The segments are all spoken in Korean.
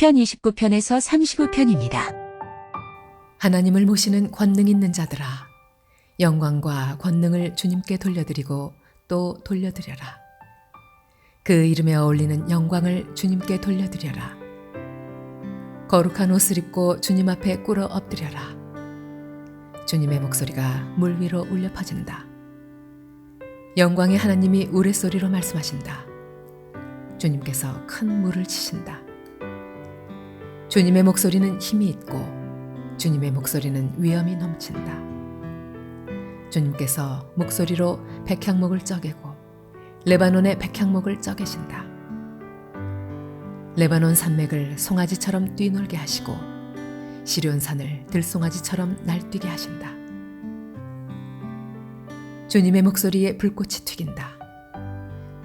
시편 29편에서 35편입니다. 하나님을 모시는 권능 있는 자들아 영광과 권능을 주님께 돌려드리고 또 돌려드려라. 그 이름에 어울리는 영광을 주님께 돌려드려라. 거룩한 옷을 입고 주님 앞에 꿇어 엎드려라. 주님의 목소리가 물 위로 울려 퍼진다. 영광의 하나님이 우레소리로 말씀하신다. 주님께서 큰 물을 치신다. 주님의 목소리는 힘이 있고 주님의 목소리는 위엄이 넘친다. 주님께서 목소리로 백향목을 쪄개고 레바논의 백향목을 쪄개신다. 레바논 산맥을 송아지처럼 뛰놀게 하시고 시련산을 들송아지처럼 날뛰게 하신다. 주님의 목소리에 불꽃이 튀긴다.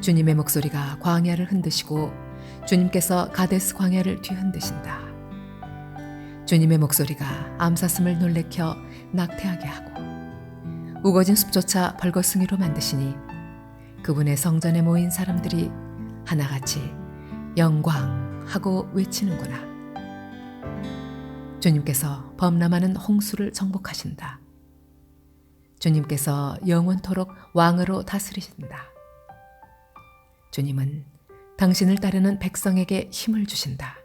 주님의 목소리가 광야를 흔드시고 주님께서 가데스 광야를 뒤흔드신다. 주님의 목소리가 암사슴을 놀래켜 낙태하게 하고 우거진 숲조차 벌거숭이로 만드시니 그분의 성전에 모인 사람들이 하나같이 영광 하고 외치는구나. 주님께서 범람하는 홍수를 정복하신다. 주님께서 영원토록 왕으로 다스리신다. 주님은 당신을 따르는 백성에게 힘을 주신다.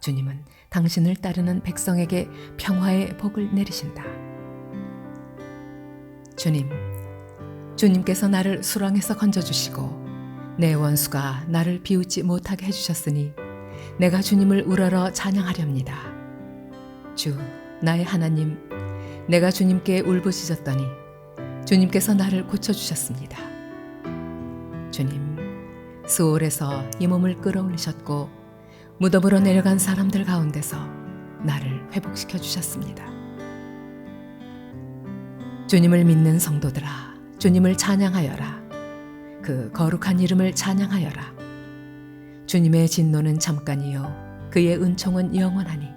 주님은 당신을 따르는 백성에게 평화의 복을 내리신다. 주님, 주님께서 나를 수렁에서 건져주시고 내 원수가 나를 비웃지 못하게 해주셨으니 내가 주님을 우러러 찬양하렵니다. 주, 나의 하나님, 내가 주님께 울부짖었더니 주님께서 나를 고쳐주셨습니다. 주님, 수월에서 이 몸을 끌어올리셨고 무덤으로 내려간 사람들 가운데서 나를 회복시켜 주셨습니다. 주님을 믿는 성도들아, 주님을 찬양하여라. 그 거룩한 이름을 찬양하여라. 주님의 진노는 잠깐이요, 그의 은총은 영원하니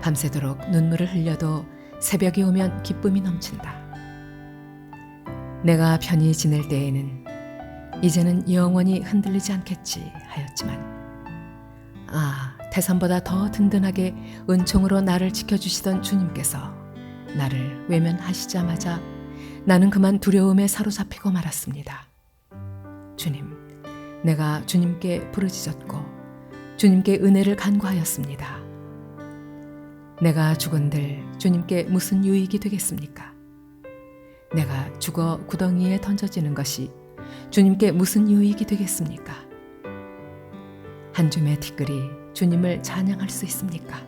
밤새도록 눈물을 흘려도 새벽이 오면 기쁨이 넘친다. 내가 편히 지낼 때에는 이제는 영원히 흔들리지 않겠지 하였지만 아 태산보다 더 든든하게 은총으로 나를 지켜주시던 주님께서 나를 외면하시자마자 나는 그만 두려움에 사로잡히고 말았습니다. 주님, 내가 주님께 부르짖었고 주님께 은혜를 간구하였습니다. 내가 죽은들 주님께 무슨 유익이 되겠습니까? 내가 죽어 구덩이에 던져지는 것이 주님께 무슨 유익이 되겠습니까? 한 줌의 티끌이 주님을 찬양할 수 있습니까?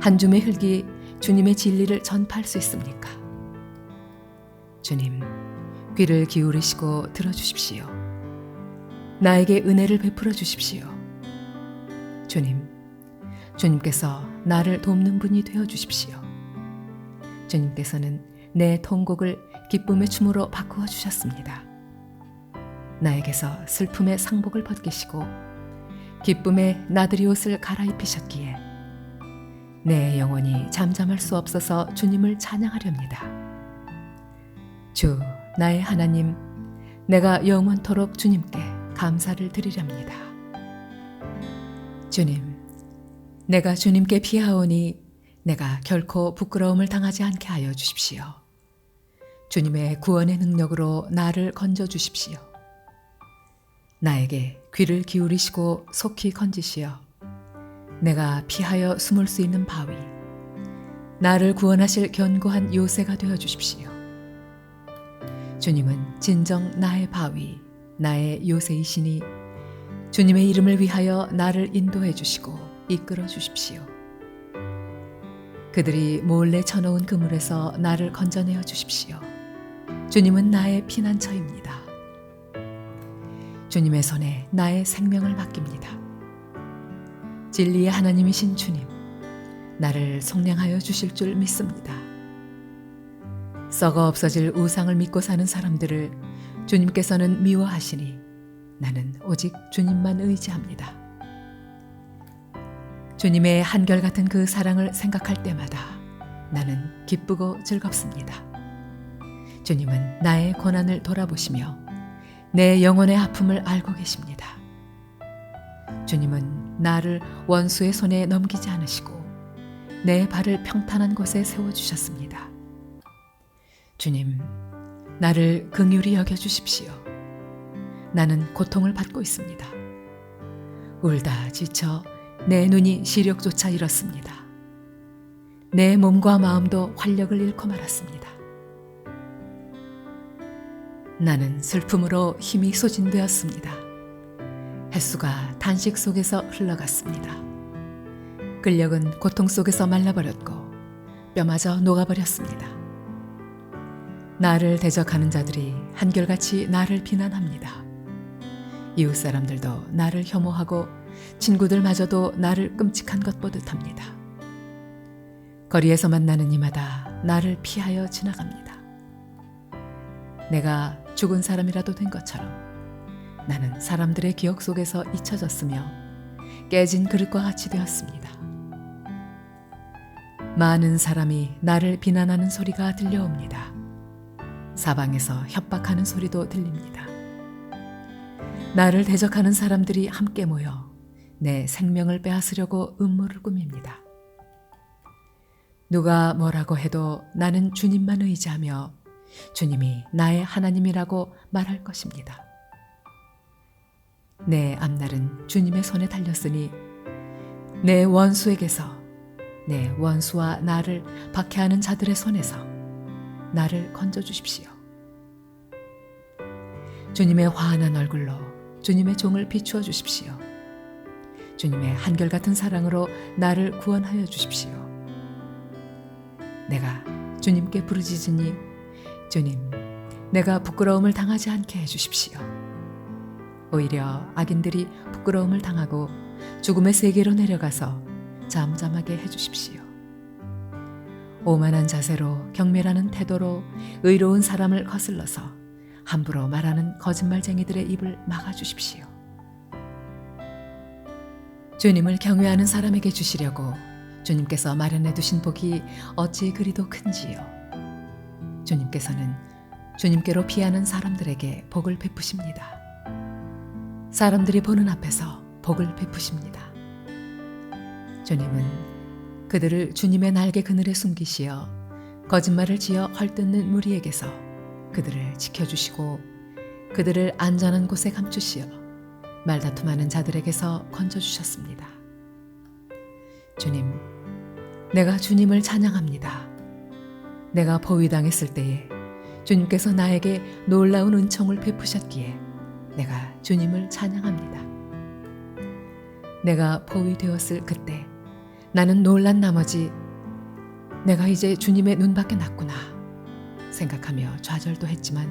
한 줌의 흙이 주님의 진리를 전파할 수 있습니까? 주님, 귀를 기울이시고 들어주십시오. 나에게 은혜를 베풀어 주십시오. 주님, 주님께서 나를 돕는 분이 되어 주십시오. 주님께서는 내 통곡을 기쁨의 춤으로 바꾸어 주셨습니다. 나에게서 슬픔의 상복을 벗기시고 기쁨의 나들이 옷을 갈아입히셨기에 내 영혼이 잠잠할 수 없어서 주님을 찬양하렵니다. 주, 나의 하나님, 내가 영원토록 주님께 감사를 드리렵니다. 주님, 내가 주님께 피하오니 내가 결코 부끄러움을 당하지 않게 하여 주십시오. 주님의 구원의 능력으로 나를 건져 주십시오. 나에게 귀를 기울이시고 속히 건지시어 내가 피하여 숨을 수 있는 바위, 나를 구원하실 견고한 요새가 되어 주십시오. 주님은 진정 나의 바위, 나의 요새이시니 주님의 이름을 위하여 나를 인도해 주시고 이끌어 주십시오. 그들이 몰래 쳐놓은 그물에서 나를 건져내어 주십시오. 주님은 나의 피난처입니다. 주님의 손에 나의 생명을 맡깁니다. 진리의 하나님이신 주님, 나를 속량하여 주실 줄 믿습니다. 썩어 없어질 우상을 믿고 사는 사람들을 주님께서는 미워하시니 나는 오직 주님만 의지합니다. 주님의 한결같은 그 사랑을 생각할 때마다 나는 기쁘고 즐겁습니다. 주님은 나의 고난을 돌아보시며 내 영혼의 아픔을 알고 계십니다. 주님은 나를 원수의 손에 넘기지 않으시고 내 발을 평탄한 곳에 세워 주셨습니다. 주님, 나를 긍휼히 여겨 주십시오. 나는 고통을 받고 있습니다. 울다 지쳐 내 눈이 시력조차 잃었습니다. 내 몸과 마음도 활력을 잃고 말았습니다. 나는 슬픔으로 힘이 소진되었습니다. 햇수가 단식 속에서 흘러갔습니다. 근력은 고통 속에서 말라버렸고 뼈마저 녹아버렸습니다. 나를 대적하는 자들이 한결같이 나를 비난합니다. 이웃 사람들도 나를 혐오하고 친구들마저도 나를 끔찍한 것 보듯 합니다. 거리에서 만나는 이마다 나를 피하여 지나갑니다. 내가 죽은 사람이라도 된 것처럼 나는 사람들의 기억 속에서 잊혀졌으며 깨진 그릇과 같이 되었습니다. 많은 사람이 나를 비난하는 소리가 들려옵니다. 사방에서 협박하는 소리도 들립니다. 나를 대적하는 사람들이 함께 모여 내 생명을 빼앗으려고 음모를 꾸밉니다. 누가 뭐라고 해도 나는 주님만 의지하며 주님이 나의 하나님이라고 말할 것입니다. 내 앞날은 주님의 손에 달렸으니 내 원수에게서 내 원수와 나를 박해하는 자들의 손에서 나를 건져 주십시오. 주님의 화한한 얼굴로 주님의 종을 비추어 주십시오. 주님의 한결같은 사랑으로 나를 구원하여 주십시오. 내가 주님께 부르짖으니 주님, 내가 부끄러움을 당하지 않게 해 주십시오. 오히려 악인들이 부끄러움을 당하고 죽음의 세계로 내려가서 잠잠하게 해 주십시오. 오만한 자세로 경멸하는 태도로 의로운 사람을 거슬러서 함부로 말하는 거짓말쟁이들의 입을 막아 주십시오. 주님을 경외하는 사람에게 주시려고 주님께서 마련해 두신 복이 어찌 그리도 큰지요. 주님께서는 주님께로 피하는 사람들에게 복을 베푸십니다. 사람들이 보는 앞에서 복을 베푸십니다. 주님은 그들을 주님의 날개 그늘에 숨기시어 거짓말을 지어 헐뜯는 무리에게서 그들을 지켜주시고 그들을 안전한 곳에 감추시어 말다툼하는 자들에게서 건져주셨습니다. 주님, 내가 주님을 찬양합니다. 내가 포위당했을 때에 주님께서 나에게 놀라운 은총을 베푸셨기에 내가 주님을 찬양합니다. 내가 포위되었을 그때 나는 놀란 나머지 내가 이제 주님의 눈밖에 났구나 생각하며 좌절도 했지만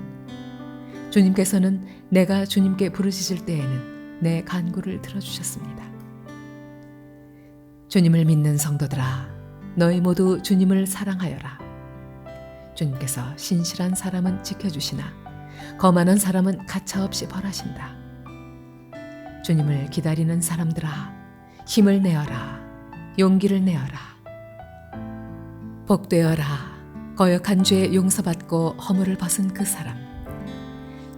주님께서는 내가 주님께 부르짖을 때에는 내 간구를 들어주셨습니다. 주님을 믿는 성도들아 너희 모두 주님을 사랑하여라. 주님께서 신실한 사람은 지켜주시나 거만한 사람은 가차없이 벌하신다. 주님을 기다리는 사람들아 힘을 내어라. 용기를 내어라. 복되어라. 거역한 죄 용서받고 허물을 벗은 그 사람.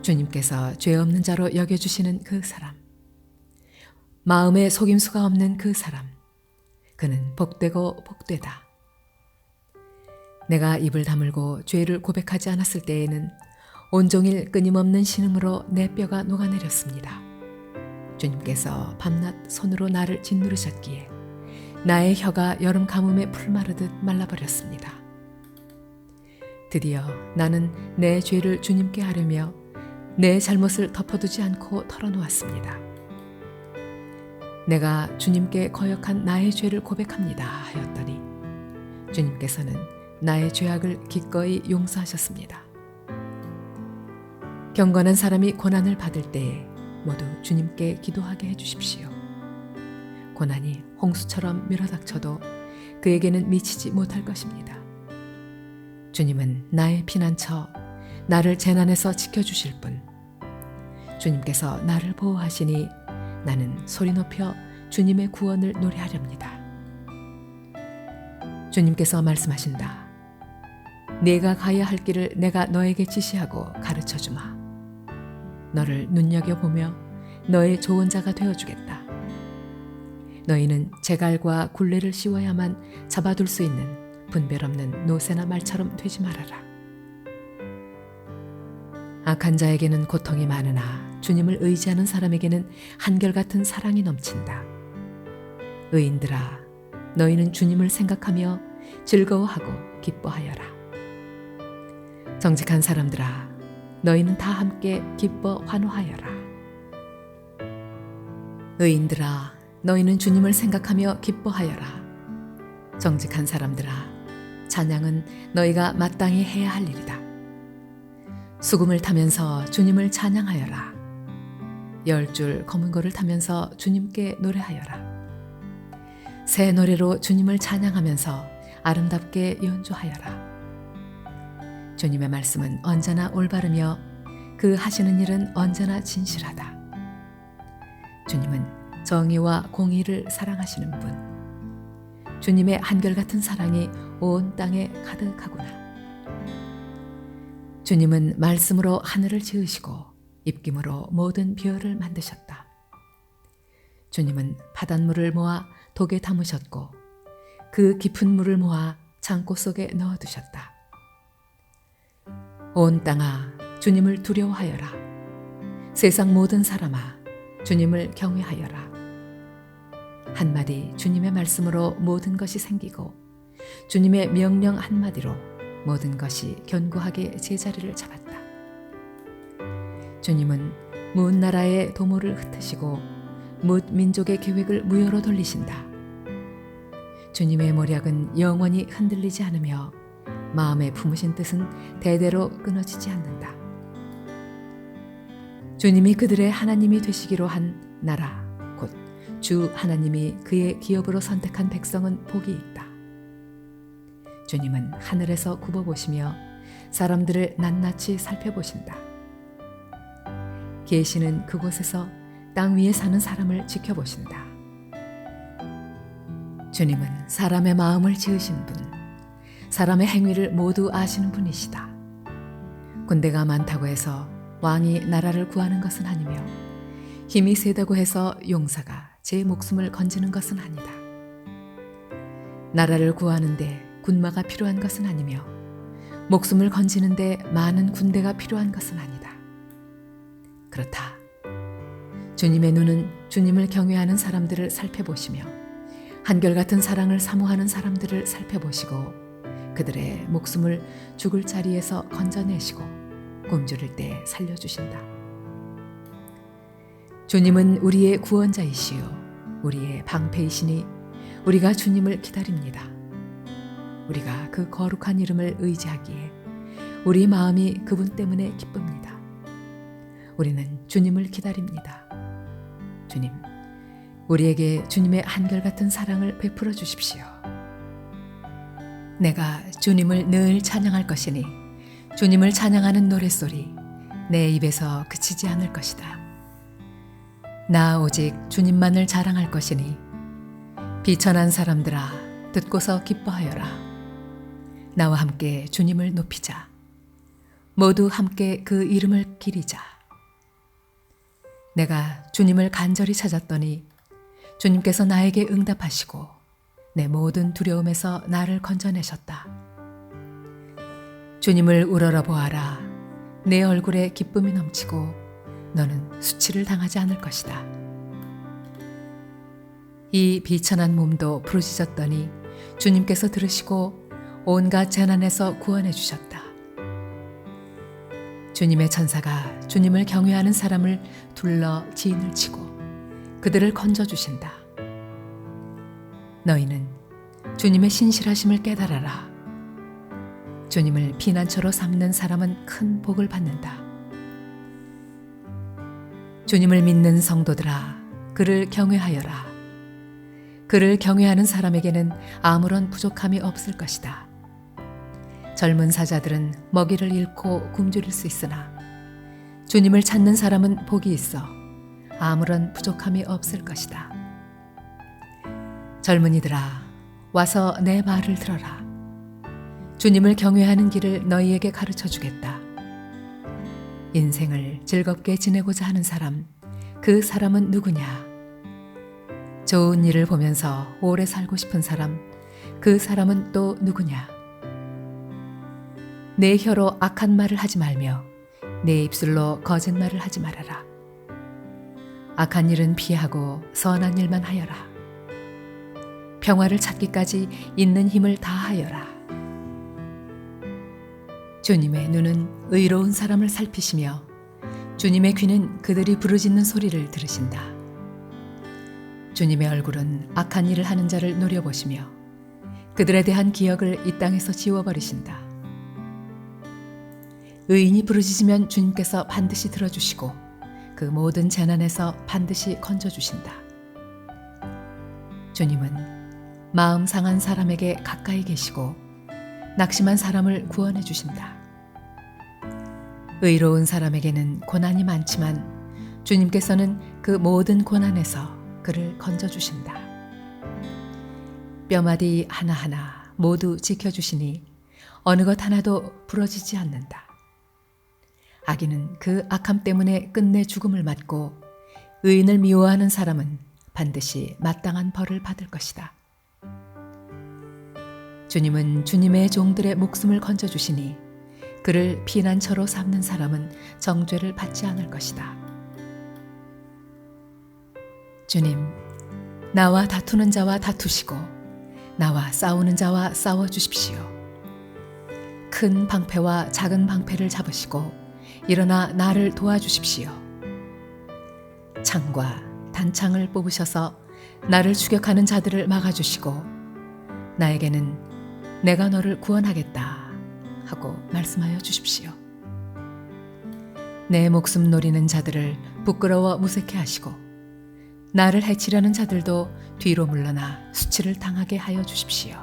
주님께서 죄 없는 자로 여겨주시는 그 사람. 마음에 속임수가 없는 그 사람. 그는 복되고 복되다. 내가 입을 다물고 죄를 고백하지 않았을 때에는 온종일 끊임없는 신음으로 내 뼈가 녹아내렸습니다. 주님께서 밤낮 손으로 나를 짓누르셨기에 나의 혀가 여름 가뭄에 풀마르듯 말라버렸습니다. 드디어 나는 내 죄를 주님께 하려며 내 잘못을 덮어두지 않고 털어놓았습니다. 내가 주님께 거역한 나의 죄를 고백합니다 하였더니 주님께서는 나의 죄악을 기꺼이 용서하셨습니다. 경건한 사람이 고난을 받을 때에 모두 주님께 기도하게 해주십시오. 고난이 홍수처럼 밀어닥쳐도 그에게는 미치지 못할 것입니다. 주님은 나의 피난처, 나를 재난에서 지켜주실 분. 주님께서 나를 보호하시니 나는 소리 높여 주님의 구원을 노래하렵니다. 주님께서 말씀하신다. 내가 가야 할 길을 내가 너에게 지시하고 가르쳐 주마. 너를 눈여겨보며 너의 좋은 자가 되어주겠다. 너희는 제갈과 굴레를 씌워야만 잡아둘 수 있는 분별 없는 노새나 말처럼 되지 말아라. 악한 자에게는 고통이 많으나 주님을 의지하는 사람에게는 한결같은 사랑이 넘친다. 의인들아, 너희는 주님을 생각하며 즐거워하고 기뻐하여라. 정직한 사람들아, 너희는 다 함께 기뻐 환호하여라. 의인들아, 너희는 주님을 생각하며 기뻐하여라. 정직한 사람들아, 찬양은 너희가 마땅히 해야 할 일이다. 수금을 타면서 주님을 찬양하여라. 열 줄 검은 고를 타면서 주님께 노래하여라. 새 노래로 주님을 찬양하면서 아름답게 연주하여라. 주님의 말씀은 언제나 올바르며 그 하시는 일은 언제나 진실하다. 주님은 정의와 공의를 사랑하시는 분. 주님의 한결같은 사랑이 온 땅에 가득하구나. 주님은 말씀으로 하늘을 지으시고 입김으로 모든 별을 만드셨다. 주님은 바닷물을 모아 독에 담으셨고 그 깊은 물을 모아 창고 속에 넣어두셨다. 온 땅아 주님을 두려워하여라. 세상 모든 사람아 주님을 경외하여라. 한마디 주님의 말씀으로 모든 것이 생기고 주님의 명령 한마디로 모든 것이 견고하게 제자리를 잡았다. 주님은 문 나라의 도모를 흩으시고 뭇 민족의 계획을 무효로 돌리신다. 주님의 모략은 영원히 흔들리지 않으며 마음에 품으신 뜻은 대대로 끊어지지 않는다. 주님이 그들의 하나님이 되시기로 한 나라 곧 주 하나님이 그의 기업으로 선택한 백성은 복이 있다. 주님은 하늘에서 굽어보시며 사람들을 낱낱이 살펴보신다. 계시는 그곳에서 땅 위에 사는 사람을 지켜보신다. 주님은 사람의 마음을 지으신 분, 사람의 행위를 모두 아시는 분이시다. 군대가 많다고 해서 왕이 나라를 구하는 것은 아니며 힘이 세다고 해서 용사가 제 목숨을 건지는 것은 아니다. 나라를 구하는데 군마가 필요한 것은 아니며 목숨을 건지는데 많은 군대가 필요한 것은 아니다. 그렇다. 주님의 눈은 주님을 경외하는 사람들을 살펴보시며 한결같은 사랑을 사모하는 사람들을 살펴보시고 그들의 목숨을 죽을 자리에서 건져내시고 굶주릴 때 살려주신다. 주님은 우리의 구원자이시요 우리의 방패이시니 우리가 주님을 기다립니다. 우리가 그 거룩한 이름을 의지하기에 우리 마음이 그분 때문에 기쁩니다. 우리는 주님을 기다립니다. 주님, 우리에게 주님의 한결같은 사랑을 베풀어 주십시오. 내가 주님을 늘 찬양할 것이니 주님을 찬양하는 노랫소리 내 입에서 그치지 않을 것이다. 나 오직 주님만을 자랑할 것이니 비천한 사람들아 듣고서 기뻐하여라. 나와 함께 주님을 높이자. 모두 함께 그 이름을 기리자. 내가 주님을 간절히 찾았더니 주님께서 나에게 응답하시고 내 모든 두려움에서 나를 건져내셨다. 주님을 우러러 보아라. 내 얼굴에 기쁨이 넘치고 너는 수치를 당하지 않을 것이다. 이 비천한 몸도 부르짖었더니 주님께서 들으시고 온갖 재난에서 구원해 주셨다. 주님의 천사가 주님을 경외하는 사람을 둘러 지인을 치고 그들을 건져 주신다. 너희는 주님의 신실하심을 깨달아라. 주님을 피난처로 삼는 사람은 큰 복을 받는다. 주님을 믿는 성도들아, 그를 경외하여라. 그를 경외하는 사람에게는 아무런 부족함이 없을 것이다. 젊은 사자들은 먹이를 잃고 굶주릴 수 있으나 주님을 찾는 사람은 복이 있어 아무런 부족함이 없을 것이다. 젊은이들아, 와서 내 말을 들어라. 주님을 경외하는 길을 너희에게 가르쳐 주겠다. 인생을 즐겁게 지내고자 하는 사람, 그 사람은 누구냐? 좋은 일을 보면서 오래 살고 싶은 사람, 그 사람은 또 누구냐? 내 혀로 악한 말을 하지 말며 내 입술로 거짓말을 하지 말아라. 악한 일은 피하고 선한 일만 하여라. 평화를 찾기까지 있는 힘을 다하여라. 주님의 눈은 의로운 사람을 살피시며 주님의 귀는 그들이 부르짖는 소리를 들으신다. 주님의 얼굴은 악한 일을 하는 자를 노려보시며 그들에 대한 기억을 이 땅에서 지워버리신다. 의인이 부르짖으면 주님께서 반드시 들어주시고 그 모든 재난에서 반드시 건져주신다. 주님은 마음 상한 사람에게 가까이 계시고 낙심한 사람을 구원해 주신다. 의로운 사람에게는 고난이 많지만 주님께서는 그 모든 고난에서 그를 건져 주신다. 뼈마디 하나하나 모두 지켜 주시니 어느 것 하나도 부러지지 않는다. 악인은 그 악함 때문에 끝내 죽음을 맞고 의인을 미워하는 사람은 반드시 마땅한 벌을 받을 것이다. 주님은 주님의 종들의 목숨을 건져 주시니 그를 피난처로 삼는 사람은 정죄를 받지 않을 것이다. 주님, 나와 다투는 자와 다투시고 나와 싸우는 자와 싸워 주십시오. 큰 방패와 작은 방패를 잡으시고 일어나 나를 도와주십시오. 창과 단창을 뽑으셔서 나를 추격하는 자들을 막아주시고 나에게는 내가 너를 구원하겠다 하고 말씀하여 주십시오. 내 목숨 노리는 자들을 부끄러워 무색해 하시고 나를 해치려는 자들도 뒤로 물러나 수치를 당하게 하여 주십시오.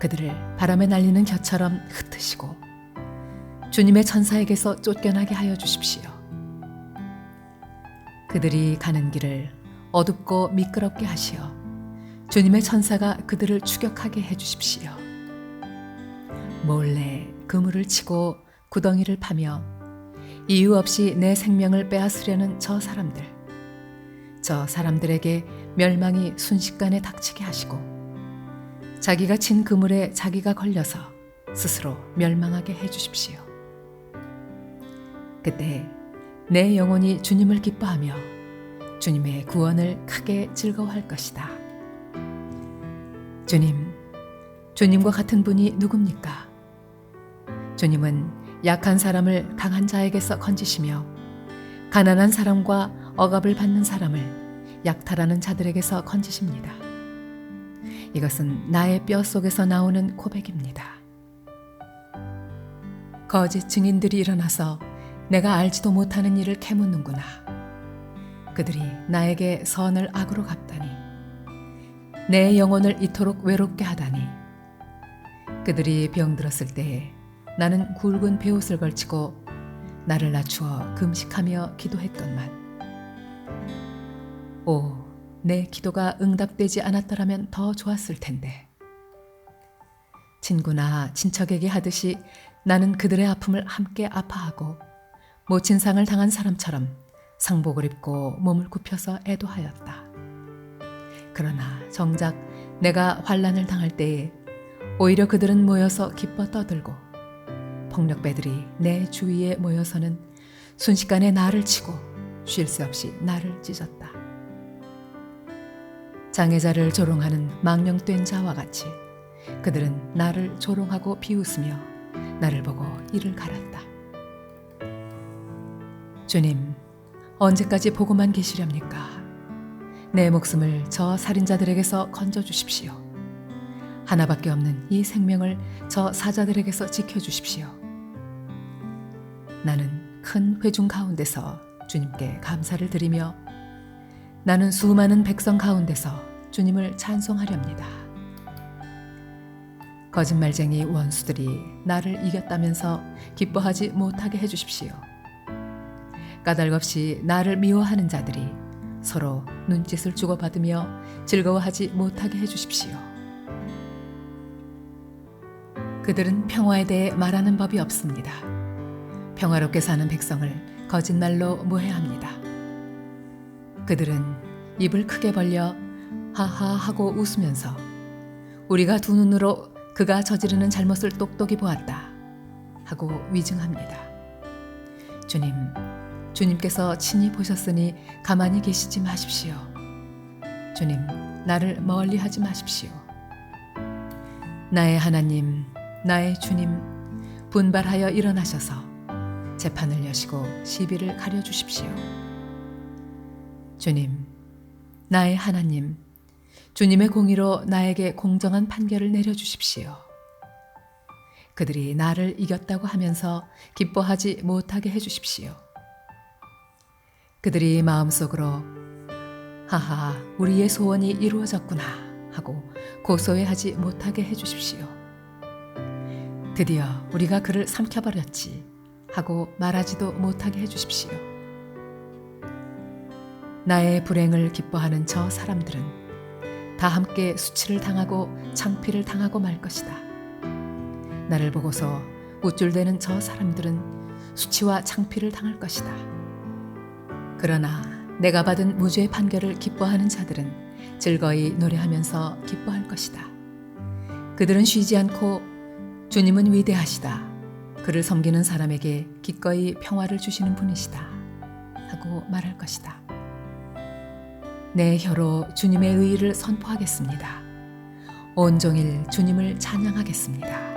그들을 바람에 날리는 겨처럼 흩으시고 주님의 천사에게서 쫓겨나게 하여 주십시오. 그들이 가는 길을 어둡고 미끄럽게 하시어 주님의 천사가 그들을 추격하게 해 주십시오. 몰래 그물을 치고 구덩이를 파며 이유 없이 내 생명을 빼앗으려는 저 사람들. 저 사람들에게 멸망이 순식간에 닥치게 하시고 자기가 친 그물에 자기가 걸려서 스스로 멸망하게 해 주십시오. 그때 내 영혼이 주님을 기뻐하며 주님의 구원을 크게 즐거워할 것이다. 주님, 주님과 같은 분이 누굽니까? 주님은 약한 사람을 강한 자에게서 건지시며 가난한 사람과 억압을 받는 사람을 약탈하는 자들에게서 건지십니다. 이것은 나의 뼈 속에서 나오는 고백입니다. 거짓 증인들이 일어나서 내가 알지도 못하는 일을 캐묻는구나. 그들이 나에게 선을 악으로 갚다니. 내 영혼을 이토록 외롭게 하다니. 그들이 병들었을 때에 나는 굵은 베옷을 걸치고 나를 낮추어 금식하며 기도했건만. 오, 내 기도가 응답되지 않았더라면 더 좋았을 텐데. 친구나 친척에게 하듯이 나는 그들의 아픔을 함께 아파하고 모친 상을 당한 사람처럼 상복을 입고 몸을 굽혀서 애도하였다. 그러나 정작 내가 환란을 당할 때에 오히려 그들은 모여서 기뻐 떠들고 폭력배들이 내 주위에 모여서는 순식간에 나를 치고 쉴 새 없이 나를 찢었다. 장애자를 조롱하는 망령된 자와 같이 그들은 나를 조롱하고 비웃으며 나를 보고 이를 갈았다. 주님, 언제까지 보고만 계시렵니까? 내 목숨을 저 살인자들에게서 건져 주십시오. 하나밖에 없는 이 생명을 저 사자들에게서 지켜 주십시오. 나는 큰 회중 가운데서 주님께 감사를 드리며 나는 수많은 백성 가운데서 주님을 찬송하렵니다. 거짓말쟁이 원수들이 나를 이겼다면서 기뻐하지 못하게 해주십시오. 까닭 없이 나를 미워하는 자들이 서로 눈짓을 주고받으며 즐거워하지 못하게 해주십시오. 그들은 평화에 대해 말하는 법이 없습니다. 평화롭게 사는 백성을 거짓말로 모해합니다. 그들은 입을 크게 벌려 하하 하고 웃으면서 우리가 두 눈으로 그가 저지르는 잘못을 똑똑히 보았다 하고 위증합니다. 주님, 주님께서 친히 보셨으니 가만히 계시지 마십시오. 주님, 나를 멀리 하지 마십시오. 나의 하나님, 나의 주님, 분발하여 일어나셔서 재판을 여시고 시비를 가려 주십시오. 주님, 나의 하나님, 주님의 공의로 나에게 공정한 판결을 내려 주십시오. 그들이 나를 이겼다고 하면서 기뻐하지 못하게 해 주십시오. 그들이 마음속으로 하하, 우리의 소원이 이루어졌구나 하고 고소해하지 못하게 해 주십시오. 드디어 우리가 그를 삼켜버렸지 하고 말하지도 못하게 해 주십시오. 나의 불행을 기뻐하는 저 사람들은 다 함께 수치를 당하고 창피를 당하고 말 것이다. 나를 보고서 우쭐대는 저 사람들은 수치와 창피를 당할 것이다. 그러나 내가 받은 무죄의 판결을 기뻐하는 자들은 즐거이 노래하면서 기뻐할 것이다. 그들은 쉬지 않고 주님은 위대하시다. 그를 섬기는 사람에게 기꺼이 평화를 주시는 분이시다. 하고 말할 것이다. 내 혀로 주님의 의의를 선포하겠습니다. 온종일 주님을 찬양하겠습니다.